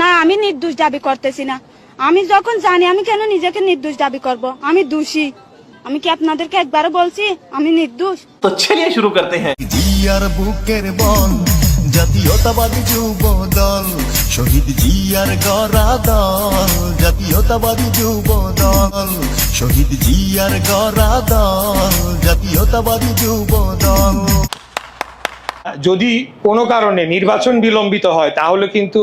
না আমি নির্দোষ দাবি করতেছি না। আমি যখন জানি আমি কেন নিজেকে নির্দোষ দাবি করব? আমি দোষী। আমি কি আপনাদেরকে একবারও বলছি আমি নির্দোষ? তো চলিয়ে শুরু করতে হ্যাঁ। জিয়ার বুকের বন জাতীয়তাবাদী যুব দল শহীদ জিয়ার গড়া দল জাতীয়তাবাদী যুব দল শহীদ জিয়ার গড়া দল জাতীয়তাবাদী যুব দল যদি কোনো কারণে নির্বাচন বিলম্বিত হয় তাহলে কিন্তু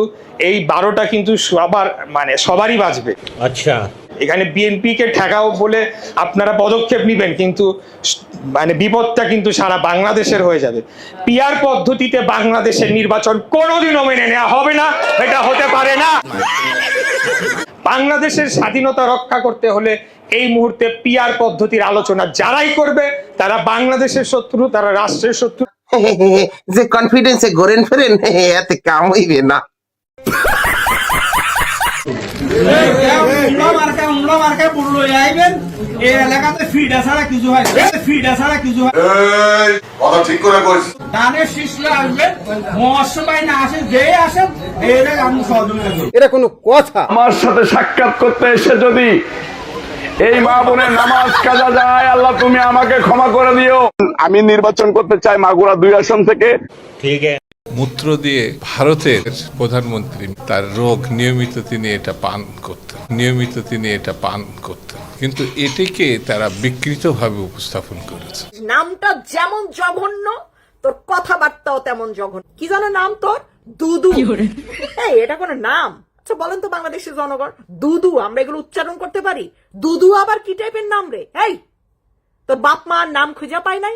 এই বারোটা কিন্তু সবার মানে সবারই বাঁচবে আচ্ছা। এখানে বিএনপিকে ঠেকাও বলে আপনারা পদক্ষেপ নেবেন কিন্তু মানে বিপদটা কিন্তু সারা বাংলাদেশের হয়ে যাবে। পিয়ার পদ্ধতিতে বাংলাদেশের নির্বাচন কোনোদিনও মেনে নেওয়া হবে না এটা হতে পারে না। বাংলাদেশের স্বাধীনতা রক্ষা করতে হলে এই মুহূর্তে পিয়ার পদ্ধতির আলোচনা যারাই করবে তারা বাংলাদেশের শত্রু তারা রাষ্ট্রের শত্রু। যে কনফিডেন্সে ঘোরেন ফেরেন এতে কাম হইবে না। এরা কোনো কথা। আমার সাথে সাক্ষাৎ করতে এসে যদি এই মা বোনের নামাজ কাজা যায় আল্লাহ তুমি আমাকে ক্ষমা করে দিও। আমি নির্বাচন করতে চাই মাগুরা দুই আসন থেকে। ঠিক আছে। মূত্র দিয়ে ভারতের প্রধানমন্ত্রী তার রোগ নিয়মিত তিনি এটা পান করতেন নিয়মিত তিনি এটা পান করতেন। কিন্তু এটিকে তারা বিকৃতভাবে উপস্থাপন করেছে। নামটা যেমন জঘন্য তোর কথাবার্তাও তেমন জঘন্য। কি জানো নাম তোর? দুদু। এটা কোন নাম? আচ্ছা বলেন তো বাংলাদেশের জনগণ। দুদু, আমরা এগুলো উচ্চারণ করতে পারি? দুদু আবার কি টাইপের নাম রে? এই, তোর বাপ মা নাম খুঁজে পায় নাই?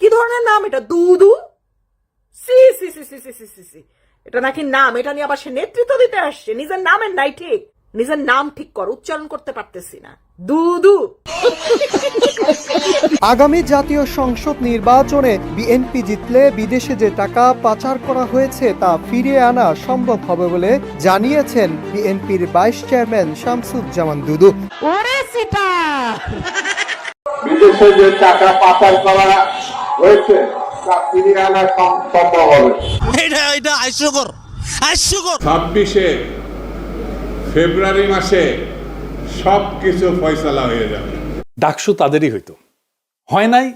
কি ধরনের নাম এটা? দুদু? C C C C C C C. এটা নাকি নাম? এটা নিয়ে আবার সে নেতৃত্ব দিতে আসছে। নিজের নামের নাই ঠিক। নিজের নাম ঠিক কর উচ্চারণ করতে পারতেছি না। দুদু। আগামী জাতীয় সংসদ নির্বাচনে বিএনপি জিতলে বিদেশে যে টাকা পাচার করা হয়েছে তা ফিরিয়ে আনা সম্ভব হবে বলে জানিয়েছেন বিএনপির ভাইস চেয়ারম্যান শামসুজ্জামান দুদু। বিদেশে যে টাকা পাচার করা হয়েছে তা ফিরিয়ে আনা সম্ভব হবে। ছাব্বিশে ফেব্রুয়ারি মাসে সব কিছু ফয়সালা হয়ে যাবে। ডাকসু তাদেরই হইতো। হয় নাই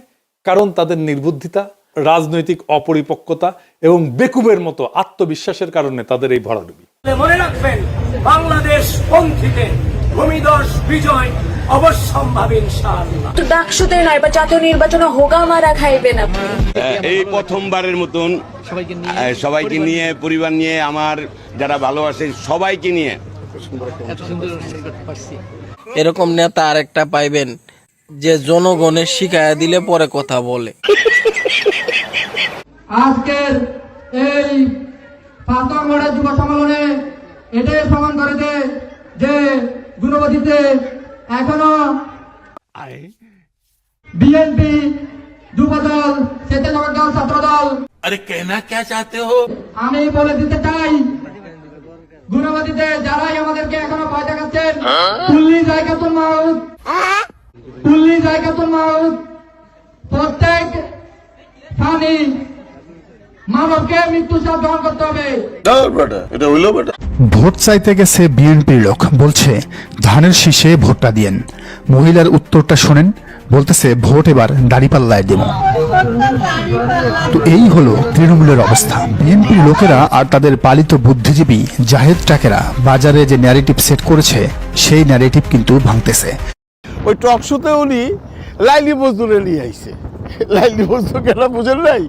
কারণ তাদের নির্বুদ্ধিতা রাজনৈতিক অপরিপক্কতা এবং বেকুবের মতো আত্মবিশ্বাসের কারণে তাদের এই ভরাডুবি। মনে রাখবেন বাংলাদেশ পন্থীতে ভূমিদর্শ বিজয় অবশ্যম্ভাব ইনশাআল্লাহ। তো ডাকসুতে নয় বা জাতীয় নির্বাচনে হোগা মারা খাইবেন আপনি। এই প্রথমবারের মতন সবাইকে নিয়ে পরিবার নিয়ে আমার যারা ভালোবাসে সবাইকে নিয়ে এরকম নেতা আরেকটা পাইবেন যে জনগণের শিখায়া দিলে পরে কথা বলে। আজকের এই পাঁচগড়ের যুব সম্মেলনে এটাই প্রমাণ করেছে যে গুণবতীতে এখনও বিএনপি যুবদল স্বেচ্ছাসেবক দল ছাত্র দল আরে কেনা কে চাতে হো? আমি বলে দিতে চাই গুণবতীতে যারাই আমাদেরকে এখনও ভয় দেখাচ্ছেন জায়গাতুল জায়গাতুল মাউত। প্রত্যেক স্থানে মানবকে মৃত্যু গ্রহণ করতে হবে। ভোট চাইতে গেছে বিএনপির লোক বলছে ধানের শীষে ভোটটা দিয়েন। মহিলার উত্তরটা শোনেন বলতেছে ভোট এবার দাড়িপাল্লায় দেব। তো এই হলো তৃণমূলের অবস্থা। বিএনপির লোকেরা আর তাদের পালিত বুদ্ধিজীবী জাহেদ টাকেরা বাজারে যে ন্যারেটিভ সেট করেছে, সেই ন্যারেটিভ কিন্তু ভাঙতেছে। ওই টক শোতে উনি লাইলি মজদুরে নিয়ে আইছে। লাইলি মজদুর কেন বুঝেন নাই?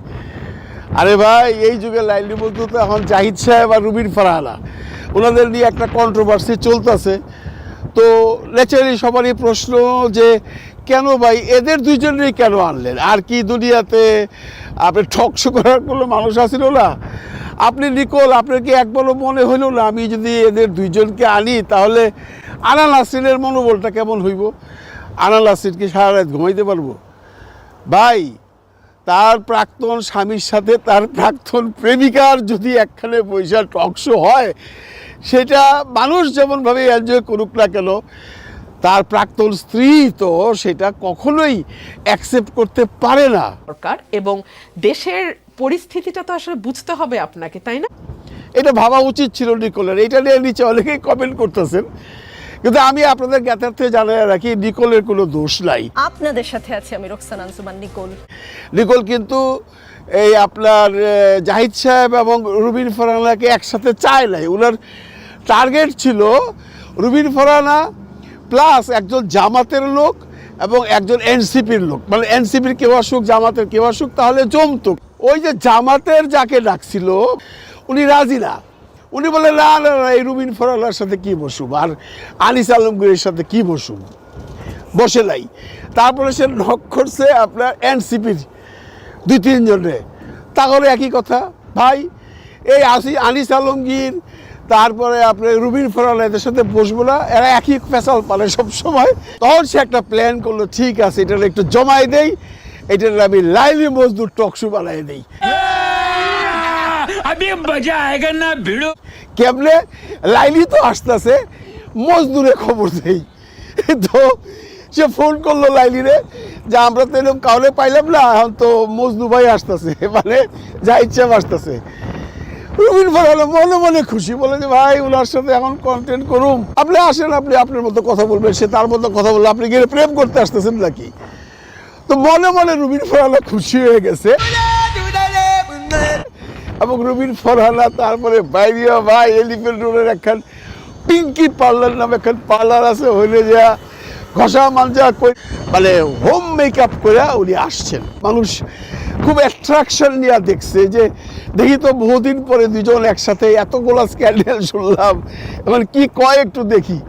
আরে ভাই, এই যুগে লাইলি মজদুর তো এখন জাহিদ সাহেব আর রুবির ফারাহানা। ওনাদের নিয়ে একটা কন্ট্রোভার্সি চলতেছে। তো ন্যাচারালি সবারই প্রশ্ন যে কেন ভাই? এদের দুইজনেরই কেন আনলেন? আর কি দুনিয়াতে আপনি ঠকশো করার কোনো মানুষ আসিল না? আপনি নিকল, আপনার কি একবারও মনে হইল না আমি যদি এদের দুইজনকে আনি, তাহলে আনা নাসরিনের মনোবলটা কেমন হইব? আনা নাসরিন সারা রাত ঘুমাইতে পারব? ভাই, তার প্রাক্তন স্বামীর সাথে তার প্রাক্তন প্রেমিকার যদি একখানে পয়সা টকশো হয়, সেটা মানুষ যেমনভাবে এনজয় করুক না কেন তার প্রাক্তন স্ত্রী তো সেটা কখনোই অ্যাকসেপ্ট করতে পারে না। সরকার এবং দেশের পরিস্থিতিটা তো আসলে বুঝতে হবে আপনাকে তাই না? এটা ভাবা উচিত ছিল নিকোলের। এটা নিয়ে নিচে অনেকেই কমেন্ট করতেছেন। কিন্তু আমি আপনাদের জ্ঞাতার্থে জানাই রাখি নিকোলের কোনো দোষ নাই। আপনাদের সাথে আছি আমি রোকসান আনসুমান নিকোল। নিকোল কিন্তু এই আপনার জাহিদ সাহেব এবং রুবিন ফরানাকে একসাথে চায় নাই। ওনার টার্গেট ছিল রুবিন ফরানা প্লাস একজন জামাতের লোক এবং একজন এনসিপির লোক। মানে এনসিপির কেউ আসুক জামাতের কেউ আসুক তাহলে জমতো। ওই যে জামাতের যাকে ডাকছিল উনি রাজি না। উনি বলে না না না, এই রুবিন ফরানার সাথে কি বসুম? আর আনিস আলমগীরের সাথে কি বসুম? বসে নাই। তারপরে সে নক করছে আপনার এনসিপির দুই তিনজনে। তাহলে একই কথা ভাই এই আসি আনিস আলমগীর তারপরে আপনার রুবিন ফরাল এদের সাথে বসবো না এরা একই ফেসাল পারে সব সময় তখন সে একটা প্ল্যান করল ঠিক আছে এটা একটু জমাই দেই এটার আমি লাইলি মজদুর টকশু বানাই দেই। কেমনে? লাইলি তো আসতেছে মজদুরে খবর দেই। তো সে ফোন করল লাইলিরে যে আমরা তো এরকম কাউরে পাইলাম না এখন তো মজদু ভাই আসতেছে। মানে যা ইচ্ছা আসতেছে। রুবিন ফরালো মনে মনে খুশি, বলে যে, ভাই ওনার সাথে এখন কন্টেন্ট করুম। আপনি আসেন, আপনি আপনার মতো কথা বলবেন, সে তার মতো কথা বলল আপনি গিয়ে প্রেম করতে আসতেছেন নাকি? তো মনে মনে রুবিন ফরালা খুশি হয়ে গেছে। এবং রুবিন ফরহানা তারপরে বাইরিয়া ভাই এলিফেন্ট রোডের একখান পিঙ্কি পার্লার নামে একখান পার্লার আছে, হইলে যা। ঘষা মাঞ্জা মানে হোম মেকআপ করে উনি আসছেন। মানুষ খুব অ্যাট্রাকশন নিয়ে দেখছে যে, দেখি তো বহুদিন পরে দুজন একসাথে এতগুলো স্ক্যান্ডেল শুনলাম। এবার কি কয় একটু দেখি।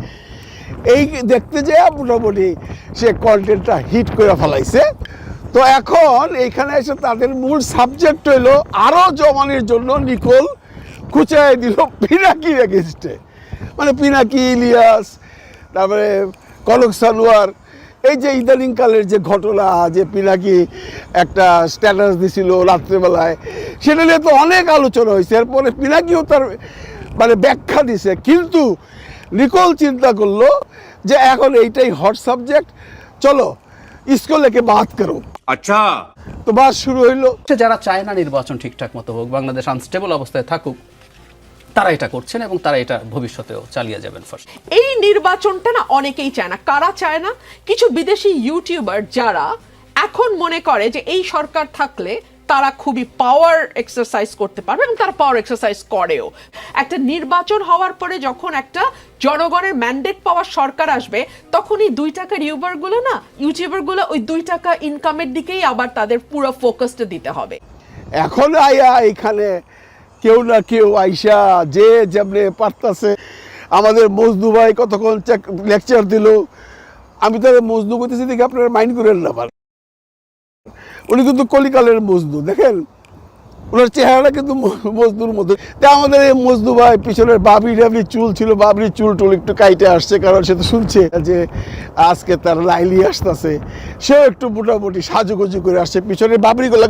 এই দেখতে যে মোটামুটি সে কন্টেন্টটা হিট করে ফেলাইছে। তো এখন এইখানে এসে তাদের মূল সাবজেক্ট হইল আরও জমানের জন্য নিকোল খুচাই দিল পিনাকি এগেনস্টে মানে পিনাকি, ইলিয়াস, তারপরে কনক সালোয়ার এই যে ইদানিংকালের যে ঘটনা যে পিনাকি একটা স্ট্যাটাস দিছিল রাত্রেবেলায় সেটা নিয়ে তো অনেক আলোচনা হয়েছে। এরপরে পিনাকিও তার মানে ব্যাখ্যা দিছে। কিন্তু নিকোল চিন্তা করল যে এখন এইটাই হট সাবজেক্ট চলো স্কুলেকে বাদ করো। আচ্ছা। তো বাস শুরু হইল। যারা চায় না নির্বাচন ঠিকঠাক মতো হোক বাংলাদেশ আনস্টেবল অবস্থায় থাকুক তারা এটা করছেন এবং তারা এটা ভবিষ্যতেও চালিয়ে যাবেন ফার্স্ট এই নির্বাচনটা না অনেকেই চায় না। কারা চায় না? কিছু বিদেশি ইউটিউবার যারা এখন মনে করে যে এই সরকার থাকলে তারা খুবই পাওয়ার এক্সারসাইজ করতে পারবে এবং তারা পাওয়ার এক্সারসাইজ করেও। একটা নির্বাচন হওয়ার পরে যখন একটা জনগণের ম্যান্ডেট পাওয়ার সরকার আসবে তখন এই দুই টাকার ইউবারগুলো না ইউটিউবারগুলো ওই দুই টাকা ইনকামের দিকেই আবার তাদের পুরো ফোকাসটা দিতে হবে। এখন আয়া এখানে কেউ না কেউ আইসা যে যেমনে পারতাছে। আমাদের মজদু ভাই কতক্ষণ লেকচার দিল। আমি তাহলে মজদু করতেছি দেখে আপনারা মাইন্ড করেন না আবার উনি কিন্তু কলিকালের মজদু দেখেন? ওনার চেহারাটা কিন্তু মজদুর মতো। তা আমাদের এই মজদু ভাই পিছনের বাবরি টাবরি চুল ছিল, বাবরি চুল টুল একটু কাইটে আসছে, কারণ সে তো শুনছে যে আজকে তার লাইলি আসতেছে। সেও একটু মোটামুটি সাজুগুজু করে আসছে, পিছনের বাবরিগুলো